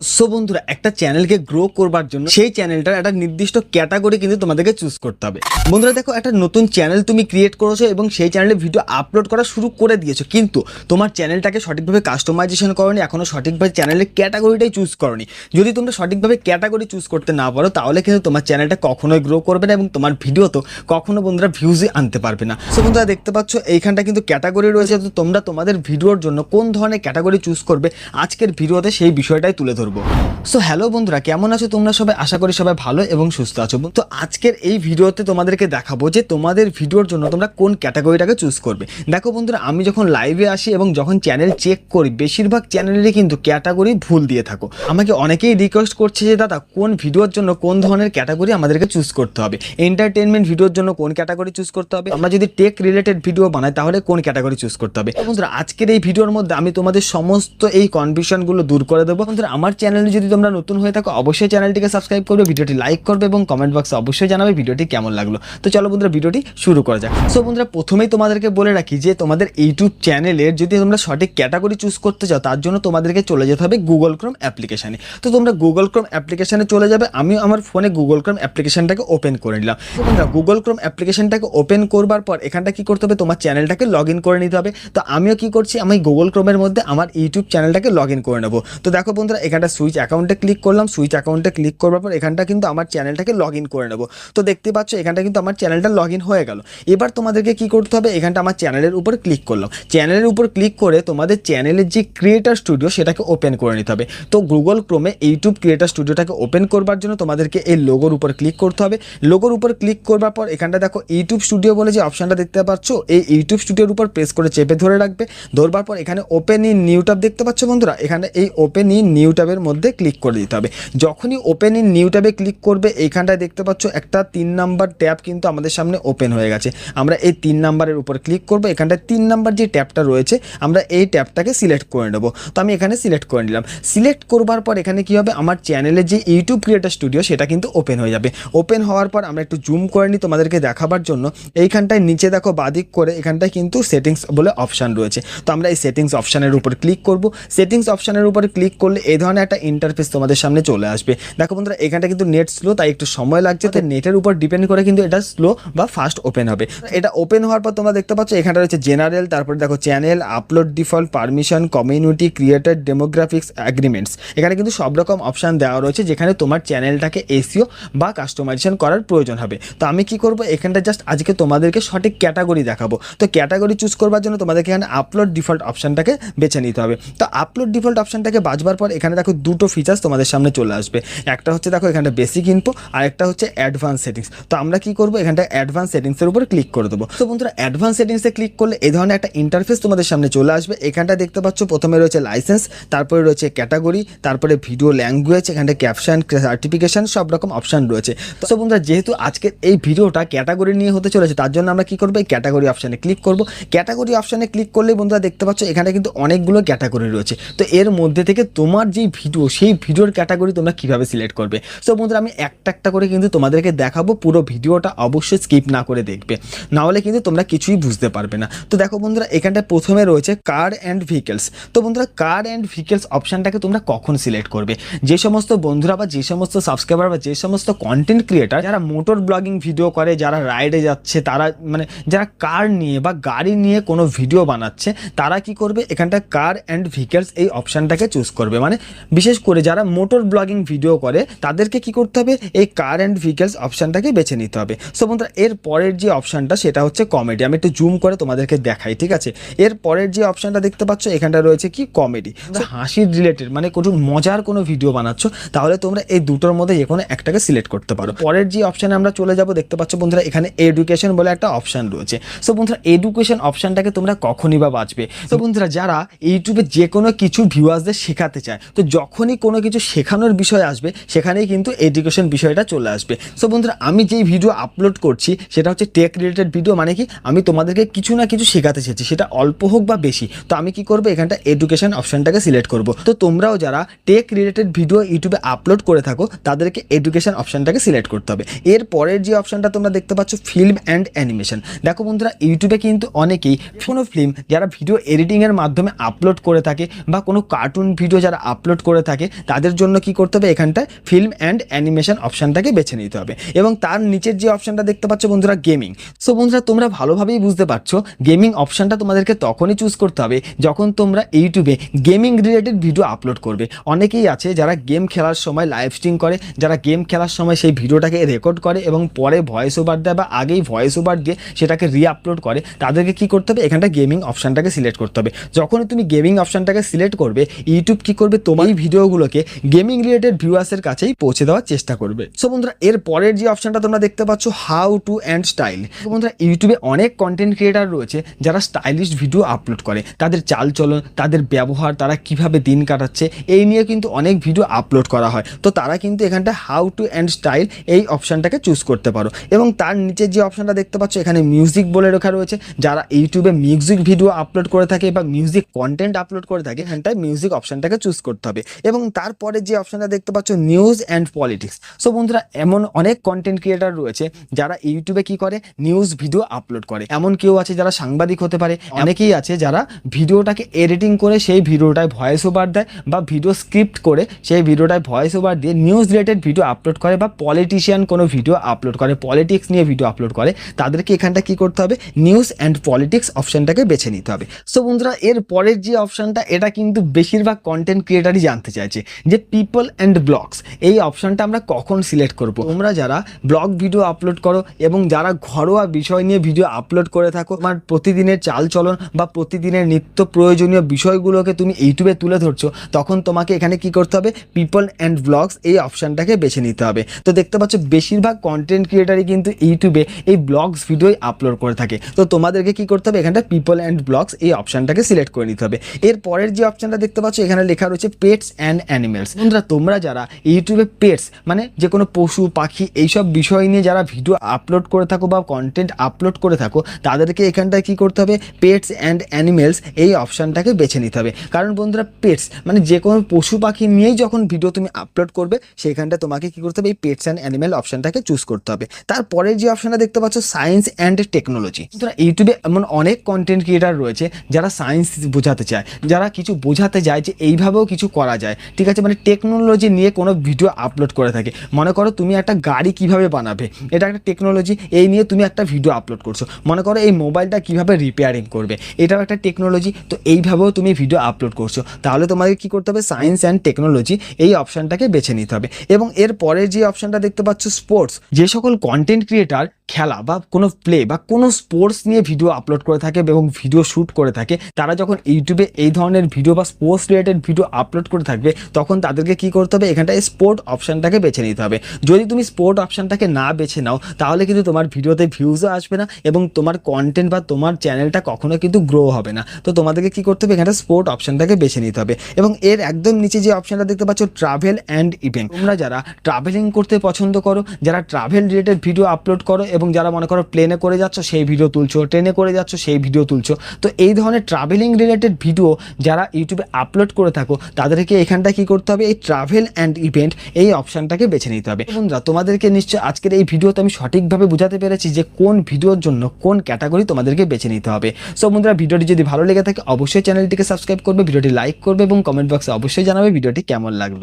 So বন্ধুরা, একটা চ্যানেলকে গ্রো করবার জন্য সেই চ্যানেলটার একটা নির্দিষ্ট ক্যাটাগরি কিন্তু তোমাদেরকে চুজ করতে হবে। বন্ধুরা, দেখো, একটা নতুন চ্যানেল তুমি ক্রিয়েট করেছ এবং সেই চ্যানেলে ভিডিও আপলোড করা শুরু করে দিয়েছ। কিন্তু তোমার চ্যানেলটাকে সঠিকভাবে কাস্টমাইজেশন করনি এখনও সঠিকভাবে চ্যানেলের ক্যাটাগরিটাই চুজ করনি। যদি তোমরা সঠিকভাবে ক্যাটাগরি চুজ করতে না পারো, তাহলে কিন্তু তোমার চ্যানেলটা কখনোই গ্রো করবে না এবং তোমার ভিডিও তো কখনো বন্ধুরা ভিউজই আনতে পারবে না। সো বন্ধুরা, দেখতে পাচ্ছ, এইখানটা কিন্তু ক্যাটাগরি রয়েছে। তো তোমরা তোমাদের ভিডিওর জন্য কোন ধরনের ক্যাটাগরি চুজ করবে, আজকের ভিডিওতে সেই বিষয়টাই তুলে ধরবো। সো হ্যালো বন্ধুরা, কেমন আছো তোমরা সবাই? আশা করি সবাই ভালো এবং সুস্থ আছো। তো আজকের এই ভিডিওতে তোমাদেরকে দেখাবো যে তোমাদের ভিডিওর জন্য তোমরা কোন ক্যাটাগরিটাকে চুজ করবে। দেখো বন্ধুরা, আমি যখন লাইভে আসি এবং যখন চ্যানেল চেক করি, বেশিরভাগ চ্যানেলেরই কিন্তু ক্যাটাগরি ভুল দিয়ে থাকো। আমাকে অনেকেই রিকোয়েস্ট করছে যে, দাদা, কোন ভিডিওর জন্য, কোন ধরনের ক্যাটাগরি আমাদেরকে চুজ করতে হবে? এন্টারটেনমেন্ট ভিডিওর জন্য কোন ক্যাটাগরি চুজ করতে হবে? আমরা যদি টেক রিলেটেড ভিডিও বানাই, তাহলে কোন ক্যাটাগরি চুজ করতে হবে? বন্ধুরা, আজকের এই ভিডিওর মধ্যে আমি তোমাদের সমস্ত এই কনফিউশনগুলো দূর করে দেবো। বন্ধুরা, আমার চ্যানেলে যদি তোমরা নতুন হয়ে থাকো, অবশ্যই চ্যানেলটিকে সাবস্ক্রাইব করবে, ভিডিওটি লাইক করবে এবং কমেন্ট বক্সে অবশ্যই জানাবে ভিডিওটি কেমন লাগল। তো চলো বন্ধুরা, ভিডিওটি শুরু করা যাক। সো বন্ধুরা, প্রথমেই তোমাদেরকে বলে রাখি যে তোমাদের ইউটিউব চ্যানেলের যদি তোমরা সঠিক ক্যাটাগরি চুজ করতে চাও, তার জন্য তোমাদেরকে চলে যেতে হবে গুগল ক্রোম অ্যাপ্লিকেশানে তো তোমরা গুগল ক্রোম অ্যাপ্লিকেশানে চলে যাবে, আমিও আমার ফোনে গুগল ক্রোম অ্যাপ্লিকেশনটাকে ওপেন করে নিলাম। তো বন্ধুরা গুগল ক্রোম অ্যাপ্লিকেশনটাকে ওপেন করবার পর এখানটা কি করতে হবে, তোমার চ্যানেলটাকে লগ ইন করে নিতে হবে। তো আমিও কি করছি, আমি গুগল ক্রোমের মধ্যে আমার ইউটিউব চ্যানেলটাকে লগ ইন করে নেব। তো দেখো বন্ধুরা, এখানটা সুইচ অ্যাকাউন্টে ক্লিক করলাম, সুইচ অ্যাকাউন্টে ক্লিক করবার পর এখানটা কিন্তু আমার চ্যানেলটাকে লগ ইন করে নেব। তো দেখতে পাচ্ছ, এখানটা কিন্তু আমার চ্যানেলটা লগ ইন হয়ে গেল। এবার তোমাদেরকে কি করতে হবে, এখানটা আমার চ্যানেলের উপর ক্লিক করলাম। চ্যানেলের উপর ক্লিক করে তোমাদের চ্যানেলের যে ক্রিয়েটার স্টুডিও সেটাকে ওপেন করে নিতে হবে। তো গুগল ক্রোমে ইউটিউব ক্রিয়েটার স্টুডিওটাকে ওপেন করবার জন্য তোমাদেরকে এই লোগোর উপর ক্লিক করতে হবে। লোগোর উপর ক্লিক করবার পর এখানটা দেখো ইউটিউব স্টুডিও বলে যে অপশানটা দেখতে পাচ্ছ, এই ইউটিউব স্টুডিওর উপর প্রেস করে চেপে ধরে রাখবে। ধরবার পর এখানে ওপেন ইন নিউ ট্যাব দেখতে পাচ্ছ বন্ধুরা? এখানে এই ওপেন ইন নিউ ট্যাবের মধ্যে ক্লিক করে দিতে হবে। যখনই ওপেন ইন নিউ ট্যাবে ক্লিক করবে, এইখানটায় দেখতে পাচ্ছ একটা তিন নাম্বার ট্যাব কিন্তু আমাদের সামনে ওপেন হয়ে গেছে। আমরা এই তিন নাম্বারের উপর ক্লিক করব, এখানটায় তিন নাম্বার যে ট্যাবটা রয়েছে, আমরা এই ট্যাবটাকে সিলেক্ট করে নেব। তো আমি এখানে সিলেক্ট করে নিলাম। সিলেক্ট করবার পর এখানে কি হবে? আমার চ্যানেলের যে ইউটিউব ক্রিয়েটার স্টুডিও সেটা কিন্তু ওপেন হয়ে যাবে। ওপেন হওয়ার পর আমরা একটু জুম করে নিই তোমাদেরকে দেখাবার জন্য। এইখানটায় নিচে দেখো বাদিক করে এখানটায় কিন্তু সেটিংস বলে অপশান রয়েছে। তো আমরা এই সেটিংস অপশানের উপর ক্লিক করব। সেটিংস অপশানের উপর ক্লিক করলে এই ধরনের একটা ইন্টারফেস তোমাদের সামনে চলে আসবে। দেখো বন্ধুরা এখানটা কিন্তু নেট স্লো তাই একটু সময় লাগছে তো নেটের উপর ডিপেন্ড করে কিন্তু এটা স্লো বা ফাস্ট ওপেন হবে। এটা ওপেন হওয়ার পর তোমরা দেখতে পাচ্ছ এখানটা রয়েছে জেনারেল তারপরে দেখো channel upload default permission community creator demographics agreements এখানে কিন্তু সব রকম অপশান দেওয়া রয়েছে যেখানে তোমার চ্যানেলটাকে এসিও বা কাস্টমাইজেশন করার প্রয়োজন হবে। তো আমি কি করব এখানটা জাস্ট আজকে তোমাদেরকে সঠিক ক্যাটাগরি দেখাবো। তো ক্যাটাগরি চুজ করবার জন্য তোমাদেরকে এখানে আপলোড ডিফল্ট অপশানটাকে বেছে নিতে হবে। তো আপলোড ডিফল্ট অপশানটাকে বাজবার পর এখানে দেখো দুটো ফিচার্স তোমাদের সামনে চলে আসবে। একটা হচ্ছে দেখো এখানটা বেসিক ইনপো আর একটা হচ্ছে অ্যাডভান্স সেটিংস তো আমরা কি করব? এখানটা অ্যাডভান্স সেটিংসের উপর ক্লিক করে দেবো। তো বন্ধুরা অ্যাডভান্স সেটিংসে ক্লিক করলে এই ধরনের একটা ইন্টারফেস তোমাদের সামনে চলে আসবে। এখানটা দেখতে পাচ্ছ, প্রথমে রয়েছে লাইসেন্স তারপরে রয়েছে ক্যাটাগরি তারপরে ভিডিও ল্যাঙ্গুয়েজ এখানটা ক্যাপশন সার্টিফিকেশন সব রকম অপশান রয়েছে। তো বন্ধুরা, যেহেতু আজকের এই ভিডিওটা ক্যাটাগরি নিয়ে হতে চলেছে, তার জন্য আমরা কি করব? এই ক্যাটাগরি অপশানে ক্লিক করব। ক্যাটাগরি অপশানে ক্লিক করলে বন্ধুরা দেখতে পাচ্ছ, এখানে কিন্তু অনেকগুলো ক্যাটাগরি রয়েছে। তো এর মধ্যে থেকে তোমার যেই ভিডিও, সেই ভিডিওর ক্যাটাগরি তোমরা কীভাবে সিলেক্ট করবে? সো বন্ধুরা, আমি একটা একটা করে কিন্তু তোমাদেরকে দেখাবো, পুরো ভিডিওটা অবশ্যই স্কিপ না করে দেখবে। না হলে কিন্তু তোমরা কিছুই বুঝতে পারবে না। তো দেখো বন্ধুরা, এখানটায় প্রথমে রয়েছে কার অ্যান্ড ভেহিকেলস তো বন্ধুরা কার অ্যান্ড ভেহিকেলস অপশানটাকে তোমরা কখন সিলেক্ট করবে? যে সমস্ত বন্ধুরা বা যে সমস্ত সাবস্ক্রাইবার বা যে সমস্ত কন্টেন্ট ক্রিয়েটার যারা মোটর ব্লগিং ভিডিও করে, যারা রাইডে যাচ্ছে, তারা মানে যারা কার নিয়ে বা গাড়ি নিয়ে কোনো ভিডিও বানাচ্ছে, তারা কি করবে? এখানটা কার অ্যান্ড ভেহিকেলস এই অপশানটাকে চুজ করবে। মানে বিশেষ করে যারা মোটর ব্লগিং ভিডিও করে তাদেরকে কি করতে হবে? এই কার অ্যান্ড ভেহিকেলস অপশানটাকে বেছে নিতে হবে। সো বন্ধুরা এর পরের যে অপশানটা সেটা হচ্ছে কমেডি আমি একটু জুম করে তোমাদেরকে দেখাই ঠিক আছে? এর পরের যে অপশানটা দেখতে পাচ্ছ এখানটা রয়েছে কি? কমেডি হাসির রিলেটেড মানে কোনো মজার কোনো ভিডিও বানাচ্ছ তাহলে তোমরা এই দুটোর মধ্যে যে কোনো একটাকে সিলেক্ট করতে পারো। পরের যে অপশানে আমরা চলে যাব দেখতে পাচ্ছ বন্ধুরা এখানে এডুকেশন বলে একটা অপশান রয়েছে। সো বন্ধুরা এডুকেশন অপশানটাকে তোমরা কখনই বা বাঁচবে। তো বন্ধুরা যারা ইউটিউবে যে কোনো কিছু ভিউয়ার্সদের শেখাতে চায় তো যখনই কোনো কিছু শেখানোর বিষয় আসবে, সেখানেই কিন্তু এডুকেশন বিষয়টা চলে আসবে। সো বন্ধুরা, আমি যেই ভিডিও আপলোড করছি, সেটা হচ্ছে টেক রিলেটেড ভিডিও মানে কি, আমি তোমাদেরকে কিছু না কিছু শেখাতে চেয়েছি, সেটা অল্প হোক বা বেশি। তো আমি কি করব, এখানটা এডুকেশন অপশনটাকে সিলেক্ট করব। তো তোমরাও যারা টেক রিলেটেড ভিডিও ইউটিউবে আপলোড করে থাকো, তাদেরকে এডুকেশন অপশনটাকে সিলেক্ট করতে হবে। এর পরের যে অপশনটা তোমরা দেখতে পাচ্ছ ফিল্ম অ্যান্ড অ্যানিমেশন দেখো বন্ধুরা ইউটিউবে কিন্তু অনেকেই কোনো ফিল্ম যারা ভিডিও এডিটিংয়ের মাধ্যমে আপলোড করে থাকে, বা কোনো কার্টুন ভিডিও যারা আপলোড করে থাকে, তাদের জন্য কি করতে হবে? এখানটায় ফিল্ম অ্যান্ড অ্যানিমেশন অপশনটাকে বেছে নিতে হবে। এবং তার নিচের যে অপশানটা দেখতে পাচ্ছ বন্ধুরা গেমিং সো বন্ধুরা, তোমরা ভালোভাবেই বুঝতে পারছ গেমিং অপশনটা তোমাদেরকে তখনই চুজ করতে হবে, যখন তোমরা ইউটিউবে গেমিং রিলেটেড ভিডিও আপলোড করবে। অনেকেই আছে যারা গেম খেলার সময় লাইভ স্ট্রিম করে, যারা গেম খেলার সময় সেই ভিডিওটাকে রেকর্ড করে এবং পরে ভয়েস ওভার দেয় বা আগেই ভয়েস ওভার দিয়ে সেটাকে রি আপলোড করে, তাদেরকে কি করতে হবে? এখানটা গেমিং অপশানটাকে সিলেক্ট করতে হবে। যখনই তুমি গেমিং অপশানটাকে সিলেক্ট করবে ইউটিউব কি করবে? তোমার ভিডিওগুলোকে গেমিং রিলেটেড ভিউয়ার্সের কাছেই পৌঁছে দেওয়ার চেষ্টা করবে। সো বন্ধুরা, এর পরের যে অপশনটা তোমরা দেখতে পাচ্ছ হাউ টু অ্যান্ড স্টাইল বন্ধুরা ইউটিউবে অনেক কন্টেন্ট ক্রিয়েটার রয়েছে যারা স্টাইলিশ ভিডিও আপলোড করে। তাদের চালচলন, তাদের ব্যবহার, তারা কীভাবে দিন কাটাচ্ছে, এই নিয়ে কিন্তু অনেক ভিডিও আপলোড করা হয়। তো তারা কিন্তু এখানটা হাউ টু অ্যান্ড স্টাইল এই অপশনটাকে চুজ করতে পারো। এবং তার নিচে যে অপশনটা দেখতে পাচ্ছ, এখানে মিউজিক বলে রাখা রয়েছে। যারা ইউটিউবে মিউজিক ভিডিও আপলোড করে থাকে বা মিউজিক কন্টেন্ট আপলোড করে থাকে, এখানটায় মিউজিক অপশনটাকে চুজ করতে হবে। এবং তারপরে যে অপশনটা দেখতে পাচ্ছ নিউজ অ্যান্ড পলিটিক্স সো বন্ধুরা, এমন অনেক কন্টেন্ট ক্রিয়েটার রয়েছে যারা ইউটিউবে কি করে? নিউজ ভিডিও আপলোড করে। এমন কেউ আছে যারা সাংবাদিক হতে পারে। অনেকেই আছে যারা ভিডিওটাকে এডিটিং করে সেই ভিডিওটায় ভয়েস ওভার দেয় বা ভিডিও স্ক্রিপ্ট করে সেই ভিডিওটায় ভয়েস ওভার দিয়ে নিউজ রিলেটেড ভিডিও আপলোড করে বা পলিটিশিয়ান কোনো ভিডিও আপলোড করে পলিটিক্স নিয়ে ভিডিও আপলোড করে, তাদেরকে এখানটা কি করতে হবে? নিউজ অ্যান্ড পলিটিক্স অপশনটাকে বেছে নিতে হবে। সো বন্ধুরা, এর পরের যে অপশনটা এটা কিন্তু বেশিরভাগ কন্টেন্ট ক্রিয়েটারই জানতে চাইছে যে পিপল অ্যান্ড ব্লগস এই অপশানটা আমরা কখন সিলেক্ট করব? তোমরা যারা ব্লগ ভিডিও আপলোড করো এবং যারা ঘরোয়া বিষয় নিয়ে ভিডিও আপলোড করে থাকো, তোমার প্রতিদিনের চালচলন বা প্রতিদিনের নিত্য প্রয়োজনীয় বিষয়গুলোকে তুমি ইউটিউবে তুলে ধরছো, তখন তোমাকে এখানে কি করতে হবে? পিপল অ্যান্ড ব্লগস এই অপশানটাকে বেছে নিতে হবে। তো দেখতে পাচ্ছ, বেশিরভাগ কন্টেন্ট ক্রিয়েটারই কিন্তু ইউটিউবে এই ব্লগস ভিডিওই আপলোড করে থাকে। তো তোমাদেরকে কি করতে হবে? এখানটা পিপল অ্যান্ড ব্লগস এই অপশানটাকে সিলেক্ট করে নিতে হবে। এর পরের যে অপশানটা দেখতে পাচ্ছ, এখানে লেখা রয়েছে পেটস অ্যান্ড অ্যানিমেলস বন্ধুরা, তোমরা যারা ইউটিউবে পেটস মানে যে কোনো পশু, পাখি, এইসব বিষয় নিয়ে যারা ভিডিও আপলোড করে থাকো বা কন্টেন্ট আপলোড করে থাকো, তাদেরকে এখানটায় কি করতে হবে? পেটস অ্যান্ড অ্যানিমেলস এই অপশনটাকে বেছে নিতে হবে। কারণ বন্ধুরা পেটস মানে যে কোনো পশু, পাখি নিয়েই যখন ভিডিও তুমি আপলোড করবে সেখানটা তোমাকে কি করতে হবে? এই পেটস অ্যান্ড অ্যানিমেল অপশনটাকে চুজ করতে হবে। তারপরের যে অপশনটা দেখতে পাচ্ছ সায়েন্স অ্যান্ড টেকনোলজি বন্ধুরা, ইউটিউবে এমন অনেক কন্টেন্ট ক্রিয়েটার রয়েছে, যারা সায়েন্স বোঝাতে চায়। যারা কিছু বোঝাতে যায় যে, এইভাবেও কিছু করা যায়। ঠিক আছে? মানে টেকনোলজি নিয়ে কোনো ভিডিও আপলোড করে থাকে। মনে করো তুমি একটা গাড়ি কীভাবে বানাবে? এটা একটা টেকনোলজি এই নিয়ে তুমি একটা ভিডিও আপলোড করছ। মনে করো এই মোবাইলটা কীভাবে রিপেয়ারিং করবে? এটাও একটা টেকনোলজি তো এইভাবেও তুমি ভিডিও আপলোড করছ। তাহলে তোমাকে কি করতে হবে? সায়েন্স অ্যান্ড টেকনোলজি এই অপশনটাকে বেছে নিতে হবে। এবং এর পরের যে অপশনটা দেখতে পাচ্ছ স্পোর্টস যে সকল কন্টেন্ট ক্রিয়েটার খেলা বা কোনো প্লে বা কোনো স্পোর্টস নিয়ে ভিডিও আপলোড করে থাকে এবং ভিডিও শ্যুট করে থাকে, তারা যখন ইউটিউবে এই ধরনের ভিডিও বা স্পোর্টস রিলেটেড ভিডিও আপলোড করে থাকবে, তখন তাদেরকে কি করতে হবে? এখানটায় স্পোর্ট অপশানটাকে বেছে নিতে হবে। যদি তুমি স্পোর্ট অপশানটাকে না বেছে নাও, তাহলে কিন্তু তোমার ভিডিওতে ভিউজও আসবে না এবং তোমার কন্টেন্ট বা তোমার চ্যানেলটা কখনো কিন্তু গ্রো হবে না। তো তোমাদেরকে কি করতে হবে? এখানটা স্পোর্ট অপশানটাকে বেছে নিতে হবে। এবং এর একদম নিচে যে অপশানটা দেখতে পাচ্ছ ট্রাভেল অ্যান্ড ইভেন্ট তোমরা যারা ট্রাভেলিং করতে পছন্দ করো, যারা ট্রাভেল রিলেটেড ভিডিও আপলোড করো এবং যারা মনে করো প্লেনে করে যাচ্ছ, সেই ভিডিও তুলছো ট্রেনে করে যাচ্ছ, সেই ভিডিও তুলছো। তো এই ধরনের ট্রাভেলিং রিলেটেড ভিডিও যারা ইউটিউবে আপলোড করে থাকো, তাদেরকে এখানটা কি করতে হবে? এই ট্রাভেল অ্যান্ড ইভেন্ট এই অপশানটাকে বেছে নিতে হবে। বন্ধুরা, তোমাদেরকে নিশ্চয় আজকের এই ভিডিওতে আমি সঠিকভাবে বুঝাতে পেরেছি যে কোন ভিডিওর জন্য কোন ক্যাটাগরি তোমাদেরকে বেছে নিতে হবে। সো বন্ধুরা ভিডিওটি যদি ভালো লেগে থাকে, অবশ্যই চ্যানেলটিকে সাবস্ক্রাইব করবে ভিডিওটি লাইক করবে এবং কমেন্ট বক্সে অবশ্যই জানাবে ভিডিওটি কেমন লাগল।